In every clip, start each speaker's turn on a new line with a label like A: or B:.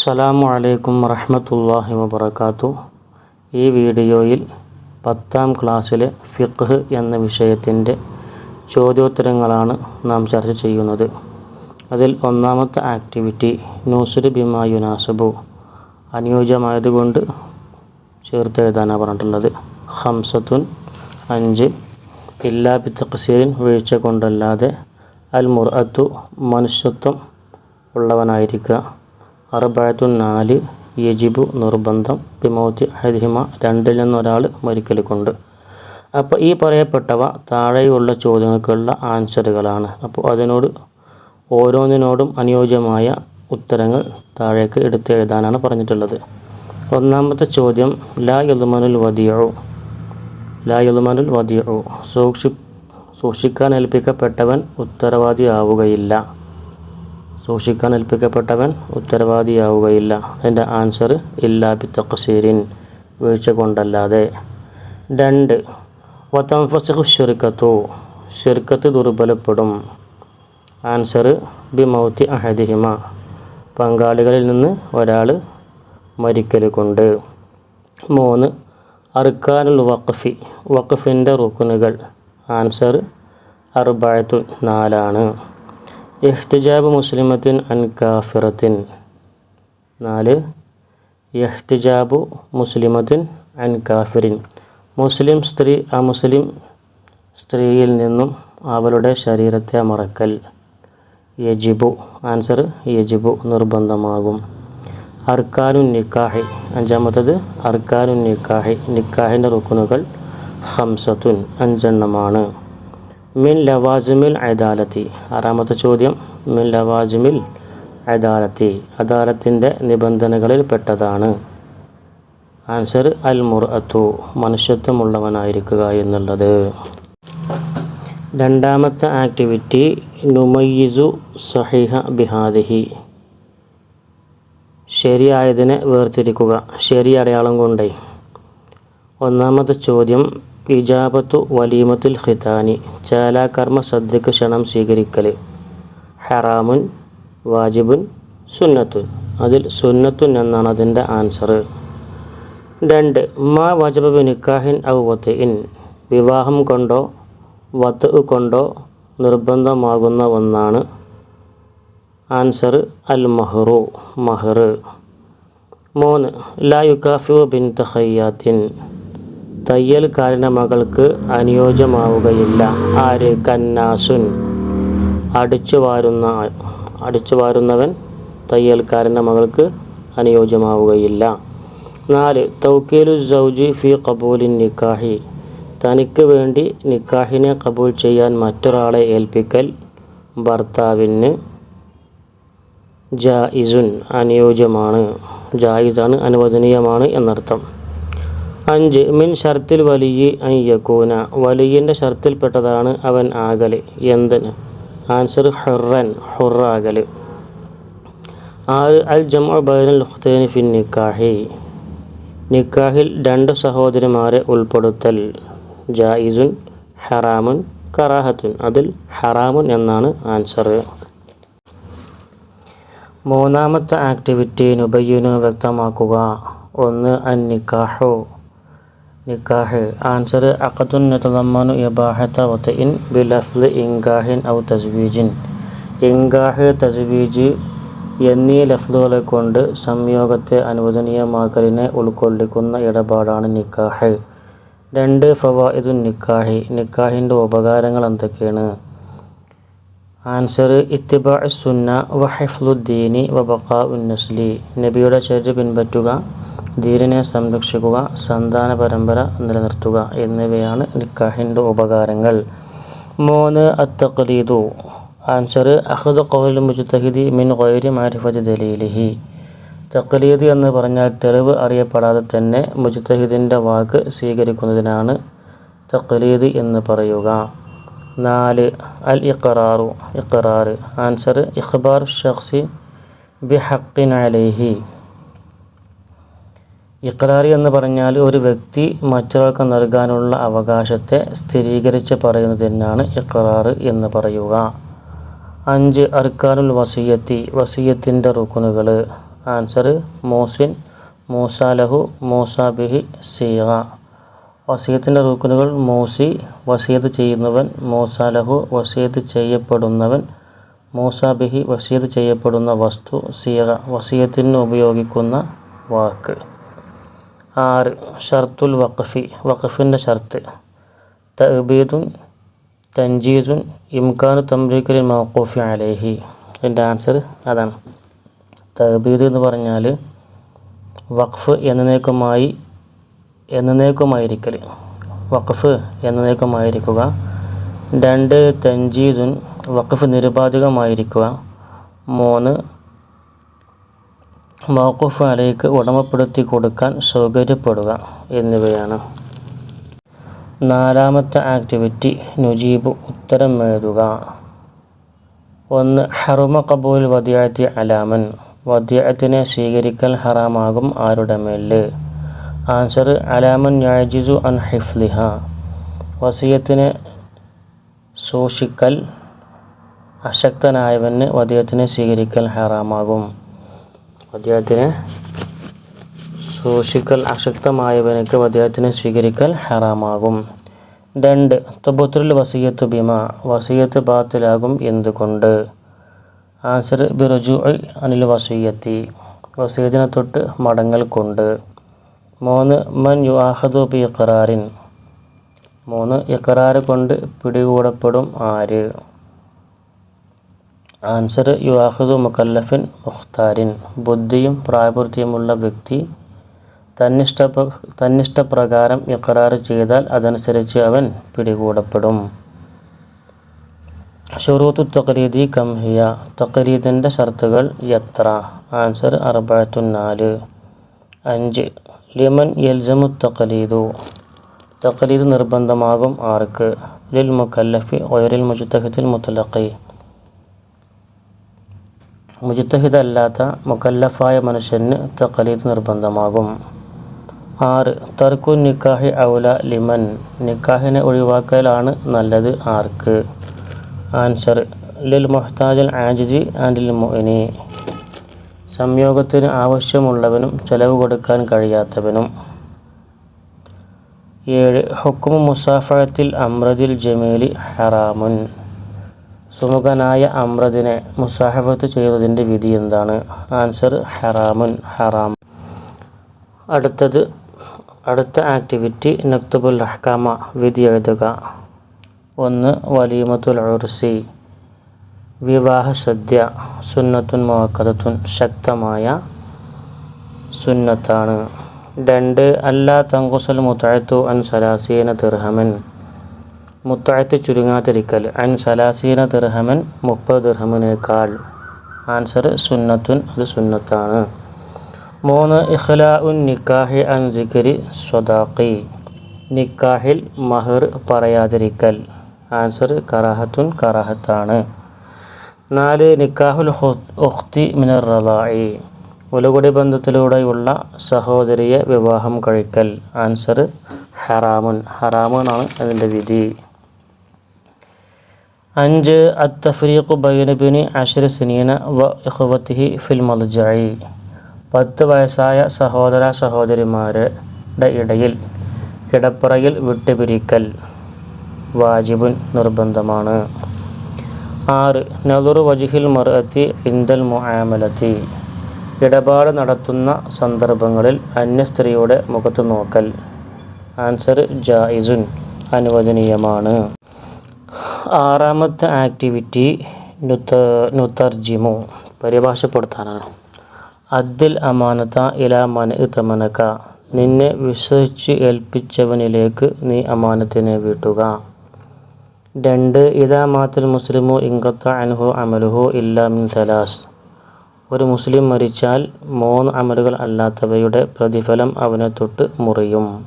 A: അസ്സലാമു അലൈക്കും വറഹമത്തല്ലാഹി വബറകാത്തു. ഈ വീഡിയോയിൽ പത്താം ക്ലാസ്സിലെ ഫിഖ് എന്ന വിഷയത്തിന്റെ ചോദ്യോത്തരങ്ങളാണ് നാം ചർച്ച ചെയ്യുന്നത്. അതിൽ ഒന്നാമത്തെ ആക്ടിവിറ്റി നൂസുര് ബിമാ യുനാസബു അനുയോജ്യമായതുകൊണ്ട് ചേർത്ത് എഴുതാനാണ് പറഞ്ഞിട്ടുള്ളത്. ഹംസത്തുൻ അഞ്ച് ഇല്ലാ ബി തഖ്സീറിൻ വീഴ്ച കൊണ്ടല്ലാതെ അൽ മുർഅത്തു മനുഷ്യത്വം ഉള്ളവനായിരിക്കുക. അറുബായത്തു നാല് യജിബു നിർബന്ധം പിമോത്തി ഹരിഹിമ രണ്ടിൽ നിന്നൊരാൾ മരിക്കൽ കൊണ്ട് അപ്പോൾ ഈ പറയപ്പെട്ടവ താഴെയുള്ള ചോദ്യങ്ങൾക്കുള്ള ആൻസറുകളാണ്. അപ്പോൾ അതിനോട് ഓരോന്നിനോടും അനുയോജ്യമായ ഉത്തരങ്ങൾ താഴേക്ക് എടുത്തെഴുതാനാണ് പറഞ്ഞിട്ടുള്ളത്. ഒന്നാമത്തെ ചോദ്യം ലാ യലുമനുൽ വദിയോ ലാ യലുമനുൽ വദിയോ സൂക്ഷി സൂക്ഷിക്കാൻ ഏൽപ്പിക്കപ്പെട്ടവൻ ഉത്തരവാദിയാവുകയില്ല. സൂക്ഷിക്കാൻ ഏൽപ്പിക്കപ്പെട്ടവൻ ഉത്തരവാദിയാവുകയില്ല. അതിന്റെ ആൻസർ ഇല്ലാ ബി തഖ്സീരിൻ വീഴ്ച കൊണ്ടല്ലാതെ. രണ്ട്. വത്തംഫസഹു ഷിർക്കത്തു ഷിർക്കത്ത് ദുർബലപ്പെടും. Answer B മൗത്തി അഹദിഹിമ. പങ്കാളികളിൽ നിന്ന് ഒരാൾ മരിക്കൽ കൊണ്ട്. മൂന്ന്. അർക്കാനുൽ വഖഫി. വഖഫിന്റെ റുക്കുനുകൾ ആൻസർ അർബായത്തു നാലാണ്. ഇഹ്തിജാബ് മുസ്ലിമത്തിൻ അൻ കാഫിറത്തിൻ. നാല് എഹ്തിജാബു മുസ്ലിമത്തിൻ അൻ കാഫിറിൻ. മുസ്ലിം സ്ത്രീ അമുസ്ലിം സ്ത്രീയിൽ നിന്നും അവളുടെ ശരീരത്തെ മറക്കൽ. യജിബു ആൻസർ യജിബു നിർബന്ധമാകും. അർക്കാനു നിക്കാഹി. അഞ്ചാമത്തത് അർക്കാനു നിക്കാഹി. നിക്കാഹിന്റെ റുക്കുനുകൾ ഹംസത്തുൻ അഞ്ചെണ്ണമാണ്. മിൻ ലവാജുമിൽ അദാലത്തി. ആറാമത്തെ ചോദ്യം മിൻ ലവാജുമിൽ അദാലത്തി. അദാലത്തിന്റെ നിബന്ധനകളിൽ പെട്ടതാണ്. ആൻസർ അൽ മുർഅത്തു മനുഷ്യത്വമുള്ളവനായിരിക്കുക എന്നുള്ളത്. രണ്ടാമത്തെ ആക്ടിവിറ്റി നുമയ്യിസു സഹിഹ ബിഹാദിഹി. ശരിയായതിനെ വേർതിരിക്കുക. ശരി അടയാളം കൊണ്ടേ. ഒന്നാമത്തെ ചോദ്യം ഇജാബത്തു വലീമത്തുൽ ഖിതാനി. ചാലാകർമ്മ സദ്യക്ക് ക്ഷണം സ്വീകരിക്കൽ ഹറാമുൻ വാജിബുൻ സുന്നത്തുൻ. അതിൽ സുന്നത്തുൻ എന്നാണ് അതിന്റെ ആൻസർ രണ്ട് മാ വജബ് നിക്കാഹിൻ ഔ ഇൻ വിവാഹം കൊണ്ടോ വത്ത് കൊണ്ടോ നിർബന്ധമാകുന്ന ഒന്നാണ് ആൻസർ അൽ മഹ്റു. മഹർ മൂന്ന് ലാ യുക്കാഫിു ബിൻ തഹയ്യാത്തിൻ തയ്യൽക്കാരന്റെ മകൾക്ക് അനുയോജ്യമാവുകയില്ല. ആര്? കന്നാസുൻ. അടിച്ചു വാരുന്ന അടിച്ചു വാരുന്നവൻ തയ്യൽക്കാരന്റെ മകൾക്ക് അനുയോജ്യമാവുകയില്ല. നാല് തൗക്കീലു സൗജി ഫി കബൂലിൻ നിക്കാഹി. തനിക്ക് വേണ്ടി നിക്കാഹിനെ കബൂൽ ചെയ്യാൻ മറ്റൊരാളെ ഏൽപ്പിക്കൽ ഭർത്താവിന് ജായിസുൻ അനുയോജ്യമാണ്. ജായിസാണ് അനുവദനീയമാണ് എന്നർത്ഥം. അഞ്ച് മിൻ ഷർത്തിൽ വലിയ അയ്യക്കൂന വലിയന്റെ ഷർത്തിൽപ്പെട്ടതാണ് അവൻ ആകൽ എന്തിന് ആൻസർ ഹുറൻ ഹുറാകൽ ആറ് അൽ ജമ ബൈനൽ ഫിൻ നിക്കാഹി. നിക്കാഹിൽ രണ്ട് സഹോദരിമാരെ ഉൾപ്പെടുത്തൽ. ജായിസുൻ ഹറാമുൻ കറാഹത്തുൻ. അതിൽ ഹറാമുൻ എന്നാണ് ആൻസർ. മൂന്നാമത്തെ ആക്ടിവിറ്റി നുബയ്യനു വ്യക്തമാക്കുക. ഒന്ന് അൻ നിക്കാഹു. നിക്കാഹ് ആൻസർ അഖദുൻ യതദമ്മനു ഇബാഹത്ത വതഇൻ ബിലഫ്ദ് ഇൻകാഹിൻ ഔ തസ്വീജിൻ ഇൻകാഹ് തസ്വീജ് എന്നീ ലഫ്ലുകളെ കൊണ്ട് സംയോഗത്തെ അനുവദനീയമാക്കലിനെ ഉൾക്കൊള്ളിക്കുന്ന ഇടപാടാണ് നിക്കാഹ് രണ്ട് ഫവായിദുൻ നിക്കാഹി നിക്കാഹിന്റെ ഉപകാരങ്ങൾ എന്തൊക്കെയാണ്? ആൻസർ ഇത്തിബാ സുന്ന വഹഫ്ലുദ്ദീനി വബക്ക ഉന്നസ്ലി നബിയുടെ ചര്യ പിൻപറ്റുക. ദീനിനെ സംരക്ഷിക്കുക സന്താന പരമ്പര നിലനിർത്തുക എന്നിവയാണ് നിക്കാഹിന്റെ ഉപകാരങ്ങൾ. മൂന്ന് അത്തഖലീദു. ആൻസർ അഹദ് കൗൽ മുജ്തഹിദി മിൻ ഗൈരി മാരിഫത്ത് ദലീലിഹി. തഖലീദ് എന്ന് പറഞ്ഞാൽ തെളിവ് അറിയപ്പെടാതെ തന്നെ മുജ്തഹിദിന്റെ വാക്ക് സ്വീകരിക്കുന്നതിനാണ് തഖലീദ് എന്ന് പറയുക. നാല് അൽ ഇഖറാറു. ഇഖറാർ ആൻസർ ഇഖ്ബാർ ഷഖ്സി ബി ഹക്കിൻ അലൈഹി. ഇഖ്റാർ എന്ന് പറഞ്ഞാൽ ഒരു വ്യക്തി മറ്റൊരാൾക്ക് നൽകാനുള്ള അവകാശത്തെ സ്ഥിരീകരിച്ച് പറയുന്നതിനാണ് ഇഖ്റാർ എന്ന് പറയുക. അഞ്ച് അർക്കാനുൽ വസീയത്തി വസീയത്തിന്റെ റുക്കുനുകൾ. ആൻസർ മോസിൻ മൂസാലഹു മൂസാബിഹി സീഗ. വസീയത്തിന്റെ റുക്കുനുകൾ മൂസി വസീത് ചെയ്യുന്നവൻ മൂസാലഹു വസീത് ചെയ്യപ്പെടുന്നവൻ മൂസാബിഹി വസീത് ചെയ്യപ്പെടുന്ന വസ്തു സീഗ. വസീയത്തിന് ഉപയോഗിക്കുന്ന വാക്ക്. ആറ് ഷർത്തുൽ വഖഫി വഖഫിന്റെ ഷർത്ത്. തബീദുൻ തൻജീദുൻ ഇംഖാനു തംരീഖിൽ മൗഖൂഫി അലേഹി. ഇതിന്റെ ആൻസർ അതാണ്. തബീദ് എന്ന് പറഞ്ഞാൽ വഖഫ് എന്നേക്കുമായി എന്നേക്കുമായിരിക്കൽ വഖഫ് എന്നേക്കുമായിരിക്കുക രണ്ട് തൻജീദുൻ വഖഫ് നിരുപാധികമായിരിക്കുക. മൂന്ന് മൗഖഫ് അലയ്ക്ക് ഉടമപ്പെടുത്തി കൊടുക്കാൻ സൗകര്യപ്പെടുക എന്നിവയാണ്. നാലാമത്തെ ആക്ടിവിറ്റി നുജീബ് ഉത്തരം എഴുതുക. ഒന്ന് ഹറുമ കബൂൽ വദിയാത്തി അലാമൻ. വദിയത്തിനെ സ്വീകരിക്കൽ ഹറാമാകും ആരുടെ മേൽ? ആൻസർ അലാമൻ യാജിസു അൻ ഹിഫ്ലിഹ. വസീയത്തിനെ സൂക്ഷിക്കൽ അശക്തനായവന് വദിയത്തിനെ സ്വീകരിക്കൽ ഹറാമാകും. വദിയത്തിനെ സൂക്ഷിക്കൽ അശക്തമായവനക്ക് അദ്ദേഹത്തിനെ സ്വീകരിക്കൽ ഹറാമാകും. രണ്ട് തുബുത്തുൽ വസീയത്ത് ബിമ വസീയത്ത് ബാത്തിലാകും എന്തുകൊണ്ട്? ആൻസർ ബിറുജു അനിൽ വസീയത്തി വസീയത്തിനെ തൊട്ട് മടങ്ങൽ കൊണ്ട്. മൂന്ന് മൻ യു ആഹദു ബി ഇഖറാറിൻ മൂന്ന് ഇഖറാറ് കൊണ്ട് പിടികൂടപ്പെടും ആര്? ആൻസർ യുവാഹിദു മുക്കല്ലഫിൻ മുഖ്താരിൻ. ബുദ്ധിയും പ്രായപൂർത്തിയുമുള്ള വ്യക്തി തന്നിഷ്ട തന്നിഷ്ടപ്രകാരം ഇക്കറാർ ചെയ്താൽ അതനുസരിച്ച് അവൻ പിടികൂടപ്പെടും. ഷുറൂത്തു തഖരീദി കംഹിയ തക്രീദിന്റെ ഷർത്തുകൾ എത്ര ആൻസർ അറുപത്തു നാല് അഞ്ച് ലിമൻ യൽസമു തക്കലീദു തക്കലീദ് നിർബന്ധമാകും ആർക്ക്? ലിൽ മുക്കല്ലഫി ഒയറിൽ മുജുത്തഹത്തിൽ മുത്തലഖി. മുജത്തഹിദല്ലാത്ത മുക്കല്ലഫായ മനുഷ്യന് തക്കലീത്ത് നിർബന്ധമാകും. ആറ് തർക്കു നിക്കാഹി ഔല ലിമൻ. നിക്കാഹിനെ ഒഴിവാക്കലാണ് നല്ലത് ആർക്ക്? ആൻസർ ലിൽ മൊഹ്താജൽ ആജിജി ആൻഡ് ലിൽ മൊഹിനി സംയോഗത്തിന് ആവശ്യമുള്ളവനും ചെലവ് കൊടുക്കാൻ കഴിയാത്തവനും. ഏഴ് ഹുക്കും മുസാഫഴത്തിൽ അമ്രദിൽ ജമീലി ഹറാമുൻ. സുമുഖനായ അമ്രദിനെ മുസാഹബത്ത് ചെയ്തതിന്റെ വിധി എന്താണ്? ആൻസർ ഹറാമുൻ ഹറാം. അടുത്തത് അടുത്ത ആക്ടിവിറ്റി നക്തബുൽ അഹ്കാമ വിധി എഴുതുക. ഒന്ന് വലീമത്തുൽ ഉർസി. വിവാഹ സദ്യ സുന്നത്തുൻ മുഹക്കതത്തുൻ ശക്തമായ സുന്നത്താണ്. രണ്ട് അല്ലാ തങ്കുസൽ മുത്തഴത്തു അൻ സലാസീന ദിർഹമൻ. മുത്തഴത്ത് ചുരുങ്ങാതിരിക്കൽ. അൻ സലാസീന ദിർഹമൻ മുപ്പത് ദിർഹമിനേക്കാൾ. ആൻസർ സുന്നത്തുൻ അത് സുന്നത്താണ്. മൂന്ന് ഇഖ്ലാ ഉൻ നിക്കാഹി അൻ ജിഗിരി സ്വദാഖി. നിക്കാഹിൽ മഹർ പറയാതിരിക്കൽ. ആൻസർ കറാഹത്തുൻ കറാഹത്താണ്. നാല് നിക്കാഹുൽ ഉഖ്തി മിനർ റലായി ഉലകുടി ബന്ധത്തിലൂടെയുള്ള സഹോദരിയെ വിവാഹം കഴിക്കൽ. ആൻസർ ഹറാമുൻ. ഹറാമുനാണ് അതിന്റെ വിധി. അഞ്ച് അത്തഫ്രീഖ് ബൈനബിനി അഷർ സിനീന വ ഇഹ്വത്തിഹി ഫിൽ മൽജായി പത്ത് വയസ്സായ സഹോദര സഹോദരിമാരുടെ ഇടയിൽ കിടപ്പറയിൽ വിട്ടുപിരിക്കൽ വാജിബുൻ നിർബന്ധമാണ്. ആറ് നദുറു വജിഹിൽ മർഅത്തി ഇന്ദൽ മുആമലത്തി. ഇടപാട് നടത്തുന്ന സന്ദർഭങ്ങളിൽ അന്യ സ്ത്രീയുടെ മുഖത്ത് നോക്കൽ. ആൻസർ ജായിസുൻ അനുവദനീയമാണ്. ആറാമത്തെ ആക്ടിവിറ്റി നുത്ത നുത്തർജിമു പരിഭാഷപ്പെടുത്താനാണ്. അദ്ദിൽ അമാനത്ത ഇലാ മന തമനക്ക നിന്നെ വിശ്വസിച്ച് ഏൽപ്പിച്ചവനിലേക്ക് നീ അമാനത്തിനെ വീട്ടുക. രണ്ട് ഇതാ മാത്തിൽ മുസ്ലിമു ഇങ്കത്ത അൻഹു അമലുഹു ഇല്ലാ മിൻ സലാസ്. ഒരു മുസ്ലിം മരിച്ചാൽ മൂന്ന് അമലുകൾ അല്ലാത്തവയുടെ പ്രതിഫലം അവനെ തൊട്ട് മുറിയും.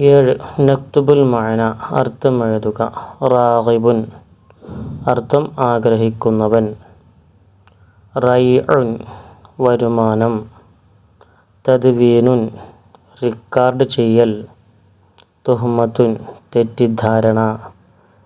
A: ഏഴ്. നക്തുബുൽ മായന അർത്ഥം എഴുതുക. റാഹിബുൻ അർത്ഥം ആഗ്രഹിക്കുന്നവൻ. റൈഉൻ. വരുമാനം. തദ്വീനുൻ. റിക്കാർഡ് ചെയ്യൽ. തുഹ്മത്തുൻ. തെറ്റിദ്ധാരണ.